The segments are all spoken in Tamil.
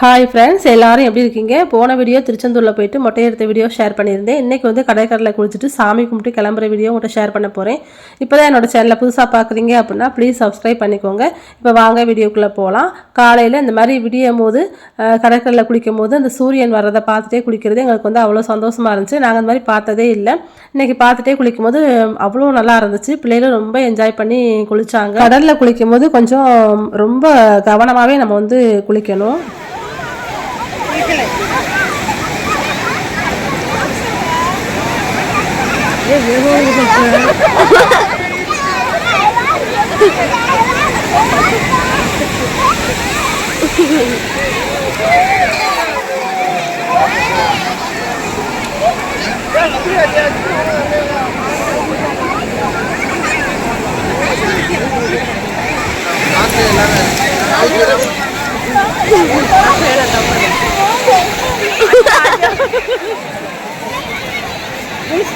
ஹாய் ஃப்ரெண்ட்ஸ் எல்லாரும் எப்படி இருக்கீங்க? போன வீடியோ திருச்செந்தூரில் போயிட்டு மொட்டை எடுத்த வீடியோ ஷேர் பண்ணியிருந்தேன். இன்றைக்கி வந்து கடற்கரையில் குளிச்சுட்டு சாமி கும்பிட்டு கிளம்புற வீடியோ உங்கள்கிட்ட ஷேர் பண்ண போகிறேன் இப்போ தான் என்னோட சேனலில் புதுசாக பார்க்குறீங்க அப்படின்னா ப்ளீஸ் சப்ஸ்கிரைப் பண்ணிக்கோங்க. இப்போ வாங்க வீடியோக்குள்ளே போகலாம் காலையில் இந்த மாதிரி விடியும் போது கடற்கரையில் குளிக்கும் போது அந்த சூரியன் வர்றதை பார்த்துட்டே குளிக்கிறது எங்களுக்கு வந்து அவ்வளோ சந்தோஷமாக இருந்துச்சு. நாங்கள் அந்த மாதிரி பார்த்ததே இல்லை. இன்றைக்கி பார்த்துட்டே குளிக்கும் போது அவ்வளோ நல்லா இருந்துச்சு. பிள்ளைகளும் ரொம்ப என்ஜாய் பண்ணி குளித்தாங்க கடலில் குளிக்கும் போது கொஞ்சம் ரொம்ப கவனமாகவே நம்ம வந்து குளிக்கணும். 起来。别别说那个声。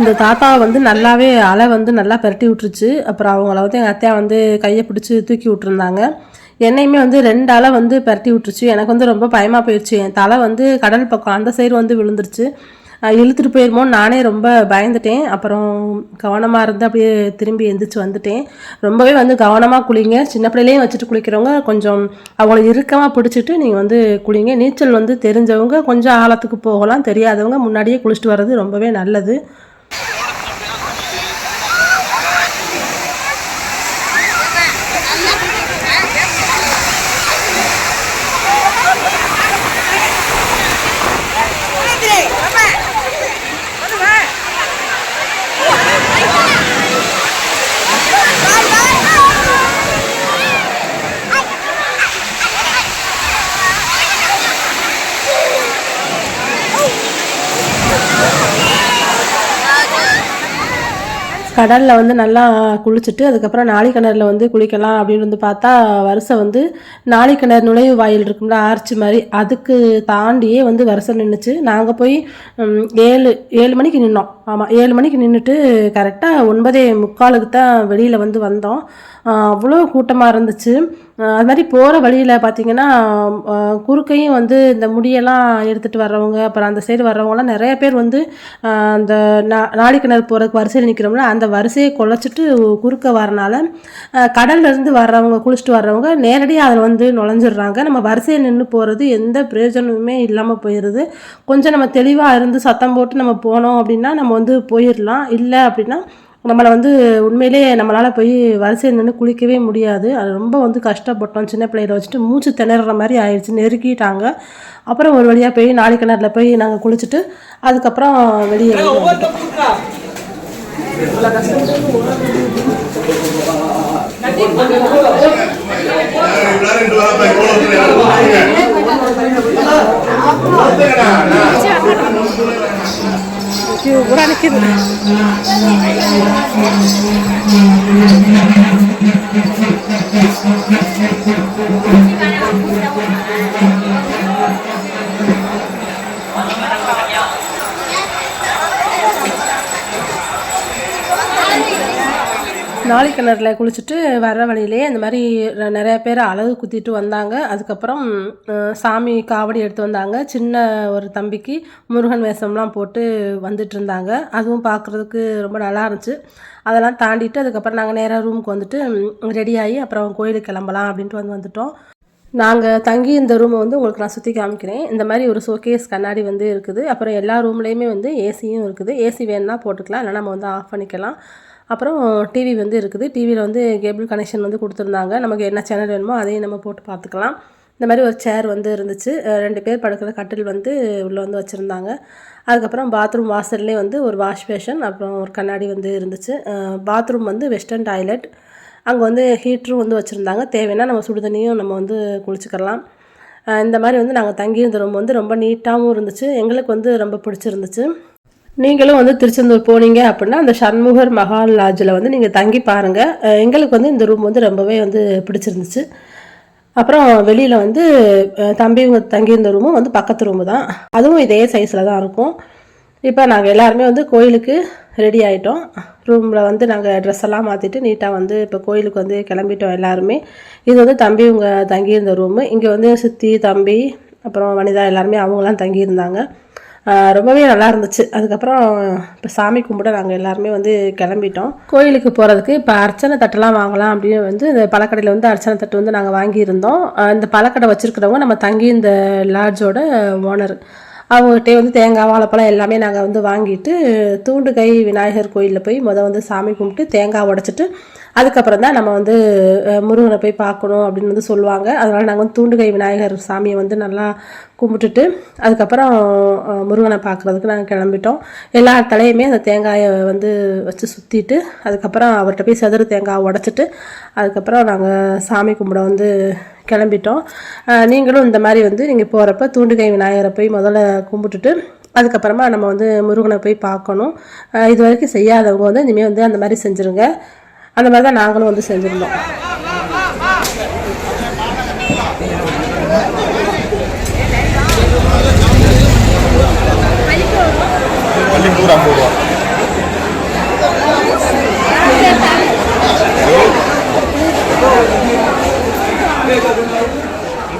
இந்த தாத்தா வந்து நல்லாவே அலை வந்து நல்லா பெரட்டி விட்டுருச்சு. அப்புறம் அவங்கள வந்து எங்கள் அத்தையா வந்து கையை பிடிச்சி தூக்கி விட்டுருந்தாங்க. என்னையுமே வந்து ரெண்டு அலை வந்து பெரட்டி விட்டுருச்சு. எனக்கு வந்து ரொம்ப பயமாக போயிடுச்சு என் தலை வந்து கடல் பக்கம் அந்த சைடு வந்து விழுந்துருச்சு. இழுத்துட்டு போயிருமோ நானே ரொம்ப பயந்துட்டேன். அப்புறம் கவனமாக இருந்து அப்படியே திரும்பி எந்திரிச்சு வந்துட்டேன். ரொம்பவே வந்து கவனமாக குளிங்க. சின்ன பிள்ளையிலையும் வச்சுட்டு குளிக்கிறவங்க கொஞ்சம் அவங்கள இறுக்கமாக பிடிச்சிட்டு நீங்கள் வந்து குளிங்க. நீச்சல் வந்து தெரிஞ்சவங்க கொஞ்சம் ஆழத்துக்கு போகலாம். தெரியாதவங்க முன்னாடியே குளிச்சுட்டு வர்றது ரொம்பவே நல்லது. கடலில் வந்து நல்லா குளிச்சுட்டு அதுக்கப்புறம் நாளிக்கிணறில் வந்து குளிக்கலாம் அப்படின்னு வந்து பார்த்தா வருஷை வந்து நாளிக்கிணறு நுழைவு வாயில் இருக்கும்ல ஆர்ச்சி மாதிரி அதுக்கு தாண்டியே வந்து வருஷம் நின்றுச்சு நாங்கள் போய் ஏழு ஏழு மணிக்கு நின்னோம். ஆமாம் ஏழு மணிக்கு நின்றுட்டு கரெக்டாக ஒன்பதே முக்காலுக்கு தான் வெளியில் வந்து வந்தோம். அவ்வளோ கூட்டமாக இருந்துச்சு. அது மாதிரி போகிற வழியில் பார்த்தீங்கன்னா குறுக்கையும் வந்து இந்த முடியெல்லாம் எடுத்துகிட்டு வர்றவங்க அப்புறம் அந்த சைடு வர்றவங்கலாம் நிறைய பேர் வந்து அந்த நா நாளிக்கிணறு போகிறதுக்கு வரிசையில் நிற்கிறோம்ல அந்த வரிசையை குலைச்சிட்டு குறுக்க வரனால கடல்லேருந்து வர்றவங்க குளிச்சுட்டு வர்றவங்க நேரடியாக அதில் வந்து நுழைஞ்சிடுறாங்க. நம்ம வரிசையில் நின்று போகிறது எந்த பிரயோஜனமுமே இல்லாமல் போயிடுது கொஞ்சம் நம்ம தெளிவாக இருந்து சத்தம் போட்டு நம்ம போனோம் அப்படின்னா நம்ம வந்து போயிடலாம் இல்லை அப்படின்னா நம்மளை வந்து உண்மையிலே நம்மளால் போய் வரிசையில் நின்று குளிக்கவே முடியாது. அது ரொம்ப வந்து கஷ்டப்பட்டோம். சின்ன பிள்ளையில வச்சுட்டு மூச்சு திணற மாதிரி ஆயிடுச்சு. நெருக்கிட்டாங்க. அப்புறம் ஒரு வழியாக போய் நாளை கிணறுல போய் நாங்கள் குளிச்சுட்டு அதுக்கப்புறம் வெளியே வந்துட்டோம். ரெண்டு வாரம் எவ்வளோ ஐயோ, பூரா நிக்குது. நாளை கிணறுல குளிச்சுட்டு வர்ற வழியிலே இந்த மாதிரி நிறைய பேர் அழகு குத்திட்டு வந்தாங்க. அதுக்கப்புறம் சாமி காவடி எடுத்து வந்தாங்க. சின்ன ஒரு தம்பிக்கு முருகன் வேஷம்லாம் போட்டு வந்துட்டு இருந்தாங்க. அதுவும் பார்க்குறதுக்கு ரொம்ப நல்லா இருந்துச்சு. அதெல்லாம் தாண்டிட்டு அதுக்கப்புறம் நாங்கள் நேராக ரூமுக்கு வந்துட்டு ரெடியாகி அப்புறம் கோயிலுக்கு கிளம்பலாம் அப்படின்ட்டு வந்து வந்துட்டோம். நாங்கள் தங்கி இந்த ரூமை வந்து உங்களுக்கு நான் சுற்றி காமிக்கிறேன். இந்த மாதிரி ஒரு ஷோகேஸ் கண்ணாடி வந்து இருக்குது. அப்புறம் எல்லா ரூம்லேயுமே வந்து ஏசியும் இருக்குது. ஏசி வேணுன்னா போட்டுக்கலாம். இல்லைனா நம்ம வந்து ஆஃப் பண்ணிக்கலாம். அப்புறம் டிவி வந்து இருக்குது. டிவியில் வந்து கேபிள் கனெக்ஷன் வந்து கொடுத்துருந்தாங்க. நமக்கு என்ன சேனல் வேணுமோ அதையும் நம்ம போட்டு பார்த்துக்கலாம். இந்த மாதிரி ஒரு சேர் வந்து இருந்துச்சு. ரெண்டு பேர் படுக்கிற கட்டில் வந்து உள்ளே வந்து வச்சுருந்தாங்க. அதுக்கப்புறம் பாத்ரூம் வாசல்லே வந்து ஒரு வாஷ் பேஷன் அப்புறம் ஒரு கண்ணாடி வந்து இருந்துச்சு. பாத்ரூம் வந்து வெஸ்டர்ன் டாய்லெட் அங்கே வந்து ஹீட்டரும் வந்து வச்சுருந்தாங்க. தேவைன்னா நம்ம சுடு தண்ணியும் நம்ம வந்து குளிச்சுக்கலாம். இந்த மாதிரி வந்து நாங்கள் தங்கியிருந்த ரூம் வந்து ரொம்ப நீட்டாகவும் இருந்துச்சு. எங்களுக்கு வந்து ரொம்ப பிடிச்சிருந்துச்சு. நீங்களும் வந்து திருச்செந்தூர் போனீங்க அப்படின்னா அந்த சண்முகர் மஹால் லாட்ஜில் வந்து நீங்கள் தங்கி பாருங்கள் எங்களுக்கு வந்து இந்த ரூம் வந்து ரொம்பவே வந்து பிடிச்சிருந்துச்சு. அப்புறம் வெளியில் வந்து தம்பி இவங்க தங்கியிருந்த ரூமும் வந்து பக்கத்து ரூமு தான். அதுவும் இதே சைஸில் தான் இருக்கும். இப்போ நாங்கள் எல்லாருமே வந்து கோயிலுக்கு ரெடி ஆகிட்டோம் ரூமில் வந்து நாங்கள் ட்ரெஸ் எல்லாம் மாற்றிட்டு நீட்டாக வந்து இப்போ கோயிலுக்கு வந்து கிளம்பிட்டோம் எல்லாருமே. இது வந்து தம்பி இவங்க தங்கியிருந்த ரூமு. இங்கே வந்து சித்தி தம்பி அப்புறம் வனிதா எல்லாருமே அவங்களாம் தங்கியிருந்தாங்க. ரொம்பவே நல்லா இருந்துச்சு. அதுக்கப்புறம் இப்போ சாமி கும்பிட நாங்கள் எல்லாருமே வந்து கிளம்பிட்டோம். கோயிலுக்கு போகிறதுக்கு இப்போ அர்ச்சனை தட்டெல்லாம் வாங்கலாம் அப்படின்னு வந்து இந்த பழக்கடையில் வந்து அர்ச்சனை தட்டு வந்து நாங்கள் வாங்கியிருந்தோம். இந்த பழக்கடை வச்சுருக்கிறவங்க நம்ம தங்கி இந்த லாட்ஜோட ஓனர் அவங்ககிட்டே வந்து தேங்காய் வாழைப்பழம் எல்லாமே நாங்கள் வந்து வாங்கிட்டு தூண்டுகை விநாயகர் கோயிலில் போய் முத வந்து சாமி கும்பிட்டு தேங்காய் உடைச்சிட்டு அதுக்கப்புறம் தான் நம்ம வந்து முருகனை போய் பார்க்கணும் அப்படின்னு வந்து சொல்லுவாங்க. அதனால் நாங்கள் வந்து தூண்டுகை விநாயகர் சாமியை வந்து நல்லா கும்பிட்டுட்டு அதுக்கப்புறம் முருகனை பார்க்குறதுக்கு நாங்கள் கிளம்பிட்டோம். எல்லா தலையுமே அந்த தேங்காயை வந்து வச்சு சுற்றிட்டு அதுக்கப்புறம் அவர்கிட்ட போய் செதறு தேங்காய் உடச்சிட்டு அதுக்கப்புறம் நாங்கள் சாமி கும்பிட வந்து கிளம்பிட்டோம். நீங்களும் இந்த மாதிரி வந்து நீங்கள் போகிறப்ப தூண்டுகை விநாயகரை போய் முதல்ல கும்பிட்டுட்டு அதுக்கப்புறமா நம்ம வந்து முருகனை போய் பார்க்கணும். இது வரைக்கும் செய்யாதவங்க வந்து இனிமேல் வந்து அந்த மாதிரி செஞ்சுருங்க. அந்த மாதிரி தான் நாங்களும் வந்து செஞ்சுருந்தோம். வண்டி போடுவோம்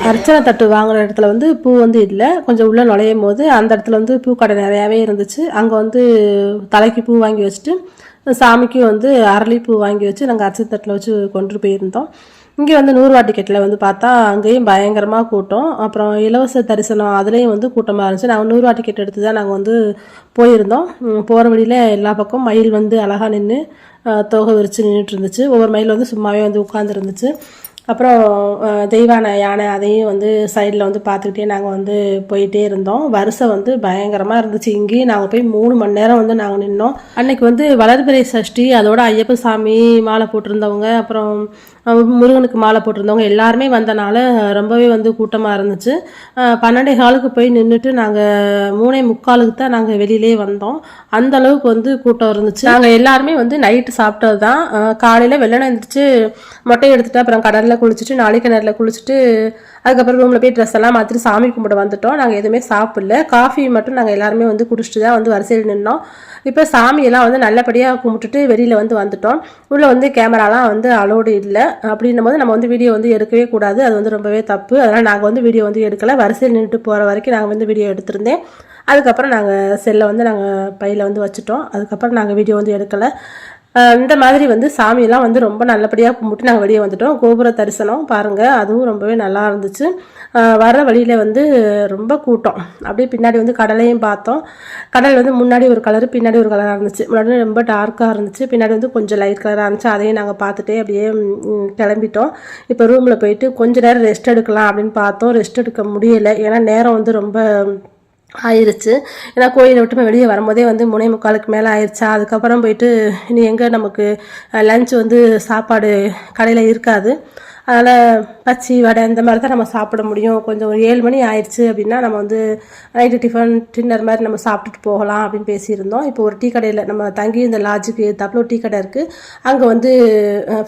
அர்ச்சனை தட்டு வாங்குற இடத்துல வந்து பூ வந்து இல்லை. கொஞ்சம் உள்ளே நுழையும் போது அந்த இடத்துல வந்து பூக்கடை நிறையாவே இருந்துச்சு. அங்கே வந்து தலைக்கு பூ வாங்கி வச்சுட்டு சாமிக்கு வந்து அரளிப்பூ வாங்கி வச்சு நாங்கள் அரிசி தட்டில் வச்சு கொண்டு போயிருந்தோம். இங்கே வந்து நூறுவா டிக்கெட்டில் வந்து பார்த்தா அங்கேயும் பயங்கரமாக கூட்டம். அப்புறம் இலவச தரிசனம் அதுலேயும் வந்து கூட்டமாக இருந்துச்சு. நாங்கள் நூறுவா டிக்கெட் எடுத்து தான் நாங்கள் வந்து போயிருந்தோம். போகிற வழியில் எல்லா பக்கம் மயில் வந்து அழகாக நின்று தோகை விரித்து நின்றுட்டு இருந்துச்சு. ஒவ்வொரு மயில் வந்து சும்மாவே வந்து உட்காந்துருந்துச்சு அப்புறம் தெய்வான யானை அதையும் வந்து சைடில் வந்து பார்த்துக்கிட்டே நாங்கள் வந்து போயிட்டே இருந்தோம். வரிசை வந்து பயங்கரமாக இருந்துச்சு. இங்கேயும் நாங்கள் போய் மூணு மணி நேரம் வந்து நாங்கள் நின்னோம். அன்னைக்கு வந்து வளர்பிறை சஷ்டி அதோட ஐயப்ப சாமி மாலை போட்டிருந்தவங்க அப்புறம் முருகனுக்கு மாலை போட்டிருந்தவங்க எல்லாருமே வந்தனால ரொம்பவே வந்து கூட்டமாக இருந்துச்சு. பன்னெண்டு பன்னெண்டே காலுக்கு போய் நின்றுட்டு நாங்கள் மூணே முக்காலுக்கு தான் நாங்கள் வெளியிலே வந்தோம். அந்த அளவுக்கு வந்து கூட்டம் இருந்துச்சு. நாங்கள் எல்லாருமே வந்து நைட்டு சாப்பிட்டது தான் காலையில் வெள்ளனை எழுந்திரிச்சு மொட்டை எடுத்துட்டு அப்புறம் கடலில் குளிச்சுட்டு நாளை கிணறுல குளிச்சுட்டு அதுக்கப்புறம் ரூமில் போய் ட்ரெஸ் எல்லாம் மாற்றிட்டு சாமி கும்பிட வந்துட்டோம். நாங்கள் எதுவுமே சாப்பிடல. காஃபி மட்டும் நாங்கள் எல்லாருமே வந்து குடிச்சிட்டு தான் வந்து வரிசையில் நின்னோம். இப்போ சாமியெல்லாம் வந்து நல்லபடியாக கும்பிட்டுட்டு வெளியில் வந்து வந்துட்டோம். உள்ளே வந்து கேமராலாம் வந்து அலோடு இல்லை. அப்படின்னும் போது நம்ம வந்து வீடியோ வந்து எடுக்கவே கூடாது. அது வந்து ரொம்பவே தப்பு. அதனால் நாங்கள் வந்து வீடியோ வந்து எடுக்கலை. வரிசையில் நின்றுட்டு போகிற வரைக்கும் நாங்கள் வந்து வீடியோ எடுத்திருந்தேன். அதுக்கப்புறம் நாங்கள் செல்லை வந்து நாங்கள் பையில் வந்து வச்சுட்டோம். அதுக்கப்புறம் நாங்கள் வீடியோ வந்து எடுக்கலை. இந்த மாதிரி வந்து சாமியெல்லாம் வந்து ரொம்ப நல்லபடியாக கும்பிட்டு நாங்கள் வெளியே வந்துட்டோம். கோபுர தரிசனம் பாருங்கள் அதுவும் ரொம்பவே நல்லா இருந்துச்சு. வர வழியில் வந்து ரொம்ப கூட்டம். அப்படியே பின்னாடி வந்து கடலையும் பார்த்தோம். கடல் வந்து முன்னாடி ஒரு கலர் பின்னாடி ஒரு கலராக இருந்துச்சு. முன்னாடி ரொம்ப டார்க்காக இருந்துச்சு. பின்னாடி வந்து கொஞ்சம் லைட் கலராக இருந்துச்சு. அதையும் நாங்கள் பார்த்துட்டே அப்படியே கிளம்பிட்டோம். இப்போ ரூமில் போயிட்டு கொஞ்ச நேரம் ரெஸ்ட் எடுக்கலாம் அப்படின்னு பார்த்தோம். ரெஸ்ட் எடுக்க முடியலை. ஏன்னா நேரம் வந்து ரொம்ப ஆயிடுச்சு ஏன்னா கோயிலை விட்டு வெளியே வரும்போதே வந்து முனை முக்காலுக்கு மேலே ஆயிடுச்சா அதுக்கப்புறம் போயிட்டு இனி எங்கே நமக்கு லஞ்ச் வந்து சாப்பாடு கடையில் இருக்காது. அதனால் பச்சி வடை இந்த மாதிரி தான் நம்ம சாப்பிட முடியும். கொஞ்சம் ஒரு ஏழு மணி ஆயிடுச்சு அப்படின்னா நம்ம வந்து நைட்டு டிஃபன் டின்னர் மாதிரி நம்ம சாப்பிட்டுட்டு போகலாம் அப்படின்னு பேசியிருந்தோம். இப்போ ஒரு டீ கடையில் நம்ம தங்கி இந்த லாட்ஜுக்கு தப்பில் டீ கடை இருக்குது அங்கே வந்து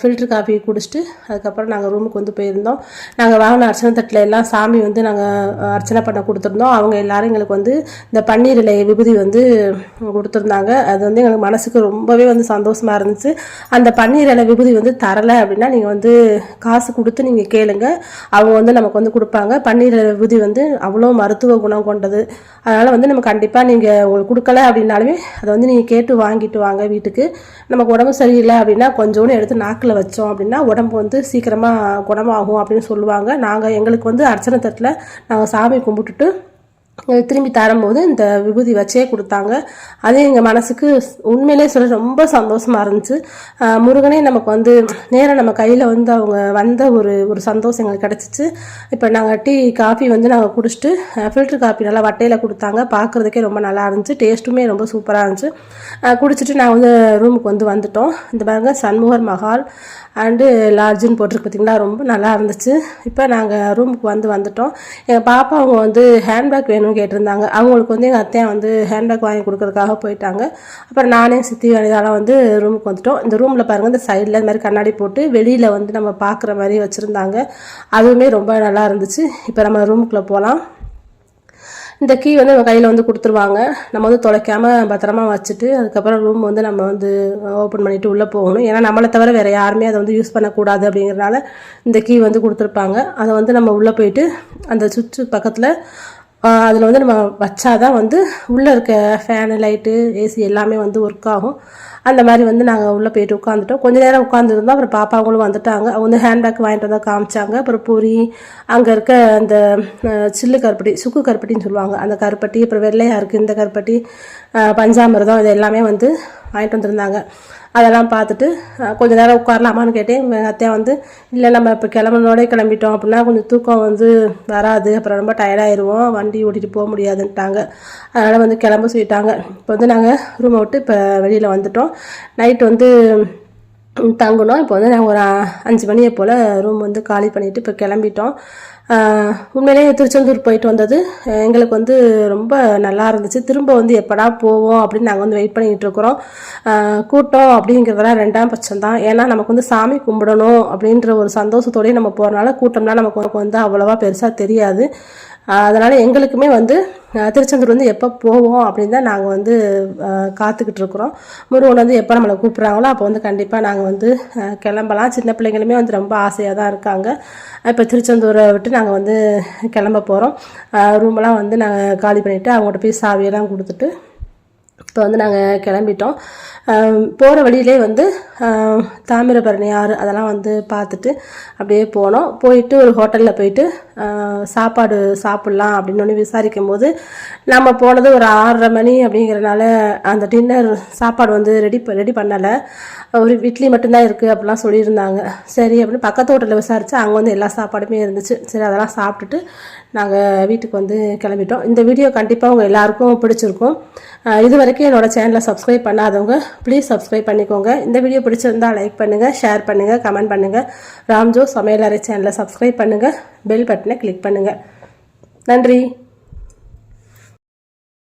ஃபில்ட்ரு காஃபி குடிச்சிட்டு அதுக்கப்புறம் நாங்கள் ரூமுக்கு வந்து போயிருந்தோம். நாங்கள் வாங்கின அர்ச்சனை தட்டில் எல்லாம் சாமி வந்து நாங்கள் அர்ச்சனை பண்ண கொடுத்துருந்தோம். அவங்க எல்லாரும் எங்களுக்கு வந்து இந்த பன்னீர் இலை விபூதி வந்து கொடுத்துருந்தாங்க. அது வந்து எங்களுக்கு மனசுக்கு ரொம்பவே வந்து சந்தோஷமாக இருந்துச்சு. அந்த பன்னீர் இலை விபூதி வந்து தரலை அப்படின்னா நீங்கள் வந்து காசு கொடுத்து நீங்கள் கேளுங்க. அவங்க வந்து நமக்கு வந்து கொடுப்பாங்க. பன்னீர் விபூதி வந்து அவ்வளோ மருத்துவ குணம் கொண்டது. அதனால் வந்து நம்ம கண்டிப்பாக நீங்கள் உங்களுக்கு கொடுக்கல அப்படின்னாலுமே அதை வந்து நீங்கள் கேட்டு வாங்கிட்டு வாங்க வீட்டுக்கு. நமக்கு உடம்பு சரியில்லை அப்படின்னா கொஞ்சோண்டு எடுத்து நாக்கில் வச்சோம் அப்படின்னா உடம்பு வந்து சீக்கிரமாக குணமாகும் அப்படின்னு சொல்லுவாங்க. நாங்கள் எங்களுக்கு வந்து அர்ச்சனை தட்டில் நாங்கள் சாமி கும்பிட்டுட்டு திரும்பி தரும்போது இந்த விபூதி வச்சே கொடுத்தாங்க. அது எங்கள் மனசுக்கு உண்மையிலே சொல்ல ரொம்ப சந்தோஷமாக இருந்துச்சு. முருகனே நமக்கு வந்து நேராக நம்ம கையில் வந்து அவங்க வந்த ஒரு ஒரு சந்தோஷம் எங்களுக்கு கிடச்சிச்சு. இப்போ நாங்கள் டீ காஃபி வந்து நாங்கள் குடிச்சிட்டு ஃபில்டர் காஃபி நல்லா வட்டையில் கொடுத்தாங்க. பார்க்குறதுக்கே ரொம்ப நல்லா இருந்துச்சு. டேஸ்ட்டுமே ரொம்ப சூப்பராக இருந்துச்சு. குடிச்சிட்டு நாங்கள் வந்து ரூமுக்கு வந்து வந்துட்டோம். இந்த பாருங்க சண்முகர் மஹால் அண்டு லார்ஜுன்னு போட்டிருக்கு பார்த்தீங்களா ரொம்ப நல்லா இருந்துச்சு. இப்போ நாங்கள் ரூமுக்கு வந்து வந்துட்டோம். எங்கள் பாப்பா அவங்க வந்து ஹேண்ட்பேக் வேணும்னு கேட்டிருந்தாங்க. அவங்களுக்கு வந்து எங்கள் அத்தையன் வந்து ஹேண்ட்பேக் வாங்கி கொடுக்குறதுக்காக போயிட்டாங்க. அப்புறம் நானே சித்தி வனிதாலாம் வந்து ரூமுக்கு வந்துட்டோம். இந்த ரூமில் பாருங்கள் இந்த சைடில் இந்த மாதிரி கண்ணாடி போட்டு வெளியில் வந்து நம்ம பார்க்குற மாதிரி வச்சுருந்தாங்க. அதுவுமே ரொம்ப நல்லா இருந்துச்சு. இப்போ நம்ம ரூமுக்குள்ளே போகலாம் இந்த கீ வந்து நம்ம கையில் வந்து கொடுத்துருவாங்க. நம்ம வந்து தொலைக்காமல் பத்திரமா வச்சுட்டு அதுக்கப்புறம் ரூம் வந்து நம்ம வந்து ஓப்பன் பண்ணிவிட்டு உள்ளே போகணும். ஏன்னா நம்மளை தவிர வேறு யாருமே அதை வந்து யூஸ் பண்ணக்கூடாது அப்படிங்கிறனால இந்த கீ வந்து கொடுத்துருப்பாங்க. அதை வந்து நம்ம உள்ளே போயிட்டு அந்த சுவிட்சு பக்கத்தில் அதில் வந்து நம்ம வச்சாதான் வந்து உள்ளே இருக்க ஃபேனு லைட்டு ஏசி எல்லாமே வந்து ஒர்க் ஆகும். அந்த மாதிரி வந்து நாங்கள் உள்ளே போயிட்டு உட்காந்துட்டோம் கொஞ்சம் நேரம் உட்காந்துருந்தோம் அப்புறம் பாப்பாங்களும் வந்துட்டாங்க. அவங்க வந்து ஹேண்ட்பேக் வாங்கிட்டு வந்தால் காமிச்சாங்க. அப்புறம் பூரி அங்கே இருக்க அந்த சில்லு கருப்பட்டி சுக்கு கருப்பட்டின்னு சொல்லுவாங்க. அந்த கருப்பட்டி அப்புறம் வெள்ளையாக இருக்குது இந்த கருப்பட்டி பஞ்சாமிரதம் இது எல்லாமே வந்து வாங்கிட்டு வந்திருந்தாங்க. அதெல்லாம் பார்த்துட்டு கொஞ்சம் நேரம் உட்காரலாமான்னு கேட்டேன். எங்கள் அத்தையா வந்து இல்லை நம்ம இப்போ கிளம்புனோடே கிளம்பிட்டோம் அப்படின்னா கொஞ்சம் தூக்கம் வந்து வராது. அப்புறம் ரொம்ப டயர்டாயிருவோம் வண்டி ஓட்டிட்டு போக முடியாதுன்ட்டாங்க. அதனால் வந்து கிளம்ப சொல்லிட்டாங்க. இப்போ வந்து நாங்கள் ரூமை விட்டு இப்போ வெளியில் வந்துட்டோம். நைட் வந்து தங்கணும் இப்போ வந்து நாங்கள் ஒரு அஞ்சு மணியை போல் ரூம் வந்து காலி பண்ணிவிட்டு இப்போ கிளம்பிட்டோம். உண்மையிலேயே திருச்செந்தூர் போயிட்டு வந்தது. எங்களுக்கு வந்து ரொம்ப நல்லா இருந்துச்சு. திரும்ப வந்து எப்படா போவோம் அப்படின்னு நாங்கள் வந்து வெயிட் பண்ணிகிட்டு இருக்கிறோம். கூட்டம் அப்படிங்கிறதெல்லாம் ரெண்டாம் பட்சம் தான் ஏன்னா நமக்கு வந்து சாமி கும்பிடணும் அப்படின்ற ஒரு சந்தோஷத்தோடய நம்ம போகிறனால கூட்டம்லாம் நமக்கு வந்து அவ்வளோவா பெருசாக தெரியாது. அதனால் எங்களுக்குமே வந்து திருச்செந்தூர் வந்து எப்போ போவோம் அப்படின்னு தான் நாங்கள் வந்து காத்துக்கிட்டு இருக்கிறோம். முருகன் வந்து எப்போ நம்மளை கூப்பிட்றாங்களோ அப்போ வந்து கண்டிப்பாக நாங்கள் வந்து கிளம்பலாம். சின்ன பிள்ளைங்களுமே வந்து ரொம்ப ஆசையாக தான் இருக்காங்க. இப்போ திருச்செந்தூரை விட்டு நாங்கள் வந்து கிளம்ப போகிறோம் ரூமெல்லாம் வந்து நாங்கள் காலி பண்ணிவிட்டு அவங்கள்ட்ட போய் சாவியெல்லாம் கொடுத்துட்டு இப்போ வந்து நாங்கள் கிளம்பிட்டோம். போகிற வழியிலே வந்து தாமிரபரணி ஆறு அதெல்லாம் வந்து பார்த்துட்டு அப்படியே போனோம். போயிட்டு ஒரு ஹோட்டலில் போயிட்டு சாப்பாடு சாப்பிட்லாம் அப்படின்னு ஒன்று விசாரிக்கும் போது நம்ம போனது ஒரு ஆறரை மணி அப்படிங்கிறனால அந்த டின்னர் சாப்பாடு வந்து ரெடி ரெடி பண்ணலை. ஒரு இட்லி மட்டும்தான் இருக்குது அப்படிலாம் சொல்லியிருந்தாங்க. சரி அப்படின்னு பக்கத்து ஹோட்டலில் விசாரித்தா அங்கே வந்து எல்லா சாப்பாடுமே இருந்துச்சு. சரி அதெல்லாம் சாப்பிட்டுட்டு நாங்கள் வீட்டுக்கு வந்து கிளம்பிட்டோம். இந்த வீடியோ கண்டிப்பாக உங்கள் எல்லாருக்கும் பிடிச்சிருக்கும். இது வரைக்கும் என்னோடய சேனலை சப்ஸ்கிரைப் பண்ணாதவங்க ப்ளீஸ் சப்ஸ்கிரைப் பண்ணிக்கோங்க. இந்த வீடியோ பிடிச்சிருந்தா லைக் பண்ணுங்கள் ஷேர் பண்ணுங்கள் கமெண்ட் பண்ணுங்கள் ராம்ஜோ சமையலறை சேனலை சப்ஸ்கிரைப் பண்ணுங்கள் பெல் பட்டனை கிளிக் பண்ணுங்கள் நன்றி.